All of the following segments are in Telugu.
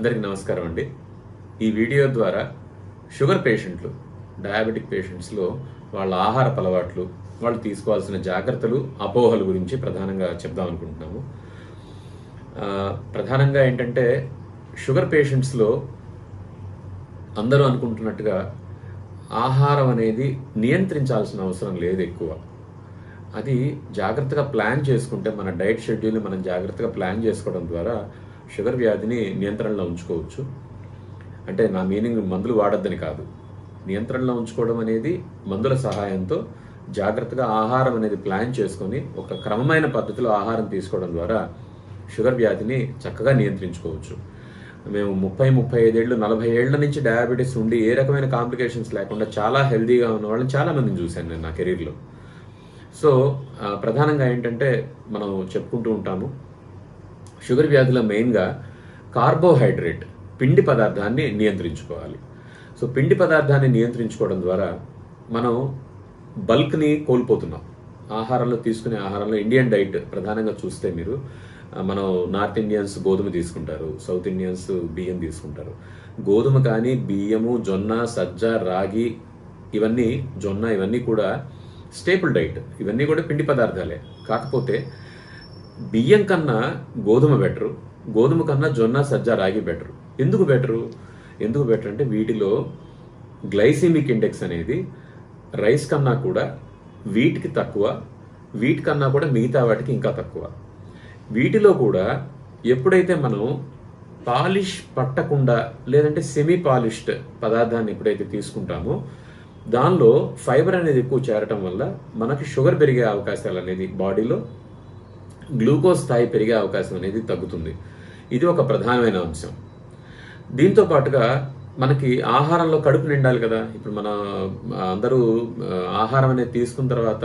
అందరికీ నమస్కారం అండి. ఈ వీడియో ద్వారా షుగర్ పేషెంట్లు డయాబెటిక్ పేషెంట్స్లో వాళ్ళ ఆహారపు అలవాట్లు వాళ్ళు తీసుకోవాల్సిన జాగ్రత్తలు అపోహల గురించి ప్రధానంగా చెప్దాం అనుకుంటున్నాము. ప్రధానంగా ఏంటంటే షుగర్ పేషెంట్స్లో అందరూ అనుకుంటున్నట్టుగా ఆహారం అనేది నియంత్రించాల్సిన అవసరం లేదు ఎక్కువ. అది జాగ్రత్తగా ప్లాన్ చేసుకుంటే మన డైట్ షెడ్యూల్ని మనం జాగ్రత్తగా ప్లాన్ చేసుకోవడం ద్వారా షుగర్ వ్యాధిని నియంత్రణలో ఉంచుకోవచ్చు. అంటే నా మీనింగ్ మందులు వాడొద్దని కాదు. నియంత్రణలో ఉంచుకోవడం అనేది మందుల సహాయంతో జాగ్రత్తగా ఆహారం అనేది ప్లాన్ చేసుకొని ఒక క్రమమైన పద్ధతిలో ఆహారం తీసుకోవడం ద్వారా షుగర్ వ్యాధిని చక్కగా నియంత్రించుకోవచ్చు. మేము ముప్పై ముప్పై ఐదేళ్ళు నలభై ఏళ్ళ నుంచి డయాబెటీస్ ఉండి ఏ రకమైన కాంప్లికేషన్స్ లేకుండా చాలా హెల్తీగా ఉన్న వాళ్ళని చాలామందిని చూశాను నేను నా కెరీర్లో. సో ప్రధానంగా ఏంటంటే మనం చెప్పుకుంటూ ఉంటాము షుగర్ వ్యాధిలో మెయిన్గా కార్బోహైడ్రేట్ పిండి పదార్థాన్ని నియంత్రించుకోవాలి. సో పిండి పదార్థాన్ని నియంత్రించుకోవడం ద్వారా మనం బల్క్ని కోల్పోతున్నాం. ఆహారంలో తీసుకునే ఆహారంలో ఇండియన్ డైట్ ప్రధానంగా చూస్తే మీరు మనం నార్త్ ఇండియన్స్ గోధుమ తీసుకుంటారు సౌత్ ఇండియన్స్ బియ్యం తీసుకుంటారు. గోధుమ కానీ బియ్యము జొన్న సజ్జ రాగి ఇవన్నీ జొన్న ఇవన్నీ కూడా స్టేపుల్ డైట్. ఇవన్నీ కూడా పిండి పదార్థాలే. కాకపోతే బియ్యం కన్నా గోధుమ బెటరు గోధుమ కన్నా జొన్న సజ్జ రాగి బెటరు. ఎందుకు బెటరు? ఎందుకు బెటర్ అంటే వీటిలో గ్లైసిమిక్ ఇండెక్స్ అనేది రైస్ కన్నా కూడా వీటికి తక్కువ వీటి కన్నా కూడా మిగతా వాటికి ఇంకా తక్కువ. వీటిలో కూడా ఎప్పుడైతే మనం పాలిష్ పట్టకుండా లేదంటే సెమీ పాలిష్డ్ పదార్థాన్ని ఎప్పుడైతే తీసుకుంటామో దానిలో ఫైబర్ అనేది ఎక్కువ చేరటం వల్ల మనకి షుగర్ పెరిగే అవకాశాలు అనేది బాడీలో గ్లూకోజ్ స్థాయి పెరిగే అవకాశం అనేది తగ్గుతుంది. ఇది ఒక ప్రధానమైన అంశం. దీంతో పాటుగా మనకి ఆహారంలో కడుపు నిండాలి కదా. ఇప్పుడు మన అందరూ ఆహారం అనేది తీసుకున్న తర్వాత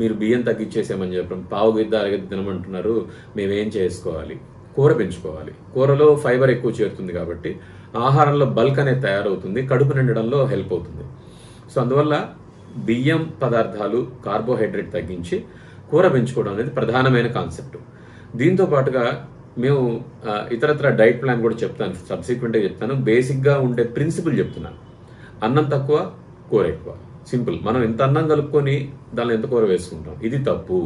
మీరు బియ్యం తగ్గించేసామని చెప్పడం పావు గిద్ద అరగద్ద తినమంటున్నారు. మేమేం చేసుకోవాలి? కూర పెంచుకోవాలి. కూరలో ఫైబర్ ఎక్కువ చేరుతుంది కాబట్టి ఆహారంలో బల్క్ అనేది తయారవుతుంది. కడుపు నిండడంలో హెల్ప్ అవుతుంది. సో అందువల్ల బియ్యం పదార్థాలు కార్బోహైడ్రేట్ తగ్గించి కూర పెంచుకోవడం అనేది ప్రధానమైన కాన్సెప్ట్. దీంతో పాటుగా మేము ఇతరత్ర డైట్ ప్లాన్ కూడా చెప్తాను సబ్సిక్వెంట్గా చెప్తాను. బేసిక్గా ఉండే ప్రిన్సిపల్ చెప్తున్నాను. అన్నం తక్కువ కూర ఎక్కువ. సింపుల్. మనం ఎంత అన్నం కలుపుకొని దానిలో ఎంత కూర వేసుకుంటాం? ఇది తప్పు.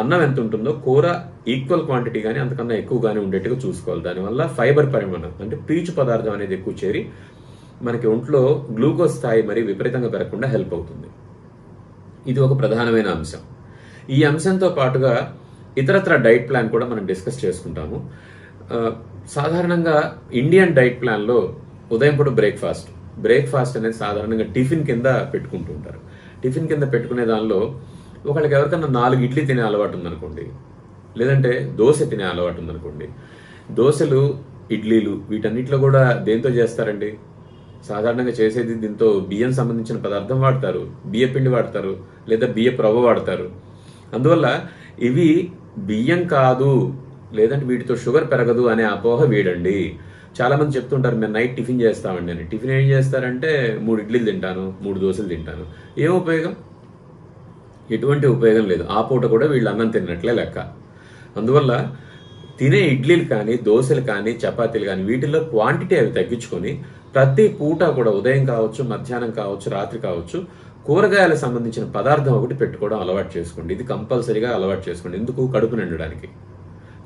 అన్నం ఎంత ఉంటుందో కూర ఈక్వల్ క్వాంటిటీ కానీ అంతకన్నా ఎక్కువ కానీ ఉండేట్టుగా చూసుకోవాలి. దానివల్ల ఫైబర్ పరిమాణం అంటే పీచు పదార్థం అనేది ఎక్కువ చేరి మనకి ఒంట్లో గ్లూకోజ్ స్థాయి మరి విపరీతంగా పెరగకుండా హెల్ప్ అవుతుంది. ఇది ఒక ప్రధానమైన అంశం. ఈ అంశంతో పాటుగా ఇతరత్ర డైట్ ప్లాన్ కూడా మనం డిస్కస్ చేసుకుంటాము. సాధారణంగా ఇండియన్ డైట్ ప్లాన్లో ఉదయం పూట బ్రేక్ఫాస్ట్. బ్రేక్ఫాస్ట్ అనేది సాధారణంగా టిఫిన్ కింద పెట్టుకుంటూ ఉంటారు. టిఫిన్ కింద పెట్టుకునే దానిలో ఒకళ్ళకి ఎవరికన్నా నాలుగు ఇడ్లీ తినే అలవాటు ఉందనుకోండి లేదంటే దోశ తినే అలవాటు ఉందనుకోండి దోశలు ఇడ్లీలు వీటన్నిటిలో కూడా దేంతో చేస్తారండి? సాధారణంగా చేసేది దీంతో బియ్యం సంబంధించిన పదార్థం వాడతారు బియ్య పిండి వాడతారు లేదా బియ్య రవ్వ వాడతారు. అందువల్ల ఇవి బియ్యం కాదు లేదంటే వీటితో షుగర్ పెరగదు అనే అపోహ వీడండి. చాలా మంది చెప్తుంటారు మేము నైట్ టిఫిన్ చేస్తామండి అని. టిఫిన్ ఏం చేస్తారంటే మూడు ఇడ్లీలు తింటాను మూడు దోశలు తింటాను. ఏం ఉపయోగం? ఎటువంటి ఉపయోగం లేదు. ఆ పూట కూడా వీళ్ళు అన్నం తిన్నట్లే లెక్క. అందువల్ల తినే ఇడ్లీలు కానీ దోశలు కానీ చపాతీలు కానీ వీటిల్లో క్వాంటిటీ అవి తగ్గించుకొని ప్రతి పూట కూడా ఉదయం కావచ్చు మధ్యాహ్నం కావచ్చు రాత్రి కావచ్చు కూరగాయలకు సంబంధించిన పదార్థం ఒకటి పెట్టుకోవడం అలవాటు చేసుకోండి. ఇది కంపల్సరీగా అలవాటు చేసుకోండి. ఎందుకు? కడుపు నిండడానికి.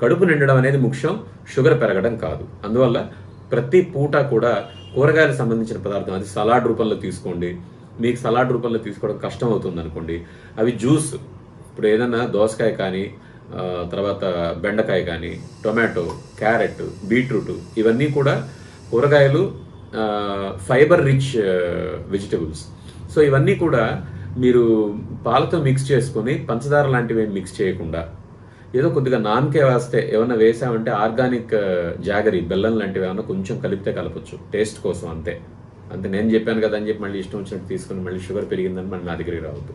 కడుపు నిండడం అనేది ముఖ్యం షుగర్ పెరగడం కాదు. అందువల్ల ప్రతి పూట కూడా కూరగాయలకు సంబంధించిన పదార్థం అది సలాడ్ రూపంలో తీసుకోండి. మీకు సలాడ్ రూపంలో తీసుకోవడం కష్టం అవుతుంది అనుకోండి. అవి జ్యూస్ ఇప్పుడు ఏదైనా దోసకాయ కానీ తర్వాత బెండకాయ కానీ టొమాటో క్యారెట్ బీట్రూట్ ఇవన్నీ కూడా కూరగాయలు ఫైబర్ రిచ్ వెజిటబుల్స్. సో ఇవన్నీ కూడా మీరు పాలతో మిక్స్ చేసుకొని పంచదార లాంటివి ఏం మిక్స్ చేయకుండా ఏదో కొద్దిగా నాన్కే వేస్తే ఏమన్నా వేసామంటే ఆర్గానిక్ జాగరి బెల్లం లాంటివి ఏమన్నా కొంచెం కలిపితే కలపచ్చు. టేస్ట్ కోసం అంతే. అంతే నేను చెప్పాను కదా అని చెప్పి మళ్ళీ ఇష్టం వచ్చినట్టు తీసుకుని మళ్ళీ షుగర్ పెరిగిందని మళ్ళీ నా దగ్గరికి రావద్దు.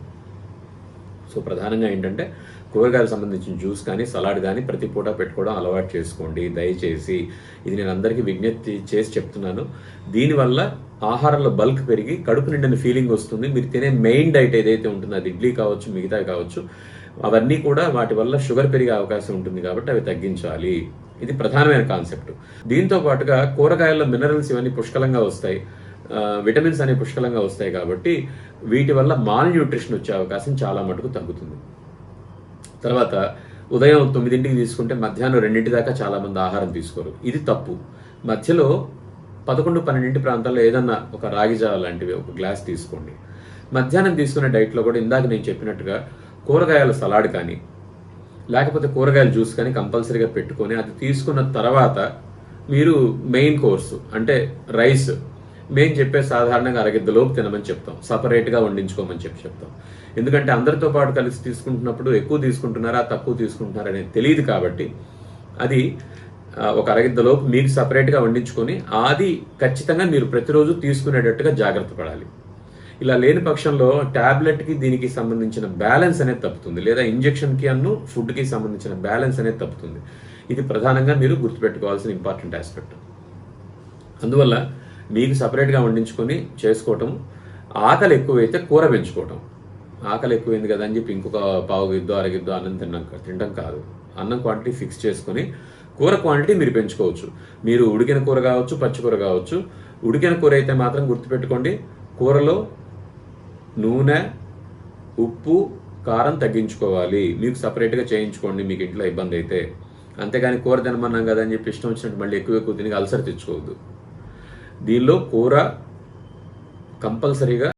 సో ప్రధానంగా ఏంటంటే కూరగాయలకు సంబంధించిన జ్యూస్ కానీ సలాడ్ కానీ ప్రతి పూట పెట్టుకోవడం అలవాటు చేసుకోండి. దయచేసి ఇది నేను అందరికీ విజ్ఞప్తి చేసి చెప్తున్నాను. దీనివల్ల ఆహారంలో బల్క్ పెరిగి కడుపు నిండిన ఫీలింగ్ వస్తుంది. మీరు తినే మెయిన్ డైట్ ఏదైతే ఉంటుందో అది ఇడ్లీ కావచ్చు మిగతా కావచ్చు అవన్నీ కూడా వాటి వల్ల షుగర్ పెరిగే అవకాశం ఉంటుంది కాబట్టి అవి తగ్గించాలి. ఇది ప్రధానమైన కాన్సెప్ట్ దీంతో పాటుగా కూరగాయల్లో మినరల్స్ ఇవన్నీ పుష్కలంగా వస్తాయి. విటమిన్స్ అనేవి పుష్కలంగా వస్తాయి కాబట్టి వీటి వల్ల మాల్ న్యూట్రిషన్ వచ్చే అవకాశం చాలా మటుకు తగ్గుతుంది. తర్వాత ఉదయం తొమ్మిదింటికి తీసుకుంటే మధ్యాహ్నం రెండింటి దాకా చాలా మంది ఆహారం తీసుకోరు. ఇది తప్పు. మధ్యలో పదకొండు పన్నెండింటి ప్రాంతాల్లో ఏదన్నా ఒక రాగి జావ లాంటివి ఒక గ్లాస్ తీసుకోండి. మధ్యాహ్నం తీసుకునే డైట్లో కూడా ఇందాక నేను చెప్పినట్టుగా కూరగాయల సలాడ్ కానీ లేకపోతే కూరగాయల జ్యూస్ కానీ కంపల్సరీగా పెట్టుకొని అది తీసుకున్న తర్వాత మీరు మెయిన్ కోర్సు అంటే రైస్ మేము చెప్పే సాధారణంగా అరగిద్దలోపు తినమని చెప్తాం. సపరేట్గా వండించుకోమని చెప్పి చెప్తాం. ఎందుకంటే అందరితో పాటు కలిసి తీసుకుంటున్నప్పుడు ఎక్కువ తీసుకుంటున్నారా తక్కువ తీసుకుంటున్నారా అనేది తెలియదు కాబట్టి అది ఒక అరగింతలోపు మీకు సపరేట్గా వండించుకొని అది ఖచ్చితంగా మీరు ప్రతిరోజు తీసుకునేటట్టుగా జాగ్రత్త పడాలి. ఇలా లేని పక్షంలో టాబ్లెట్కి దీనికి సంబంధించిన బ్యాలెన్స్ అనేది తప్పుతుంది. లేదా ఇంజెక్షన్కి అన్ను ఫుడ్కి సంబంధించిన బ్యాలెన్స్ అనేది తప్పుతుంది. ఇది ప్రధానంగా మీరు గుర్తుపెట్టుకోవాల్సిన ఇంపార్టెంట్ ఆస్పెక్ట్ అందువల్ల మీకు సపరేట్గా వండించుకొని చేసుకోవటం ఆకలి ఎక్కువైతే కూర పెంచుకోవటం. ఆకలి ఎక్కువైంది కదా అని చెప్పి ఇంకొక పావు గిద్దో అరగిద్దో అన్నం తిన్నాం తినడం కాదు. అన్నం క్వాంటిటీ ఫిక్స్ చేసుకొని కూర క్వాంటిటీ మీరు పెంచుకోవచ్చు. మీరు ఉడికిన కూర కావచ్చు పచ్చి కూర కావచ్చు. ఉడికిన కూర అయితే మాత్రం గుర్తుపెట్టుకోండి కూరలో నూనె ఉప్పు కారం తగ్గించుకోవాలి. మీకు సపరేట్గా చేయించుకోండి మీకు ఇంట్లో ఇబ్బంది అయితే. అంతేగాని కూర తినమన్నాం కదా అని చెప్పి ఇష్టం వచ్చినట్టు మళ్ళీ ఎక్కువ ఎక్కువ తిని అల్సర్ తెచ్చుకోవద్దు. దీనిలో కూర కంపల్సరీగా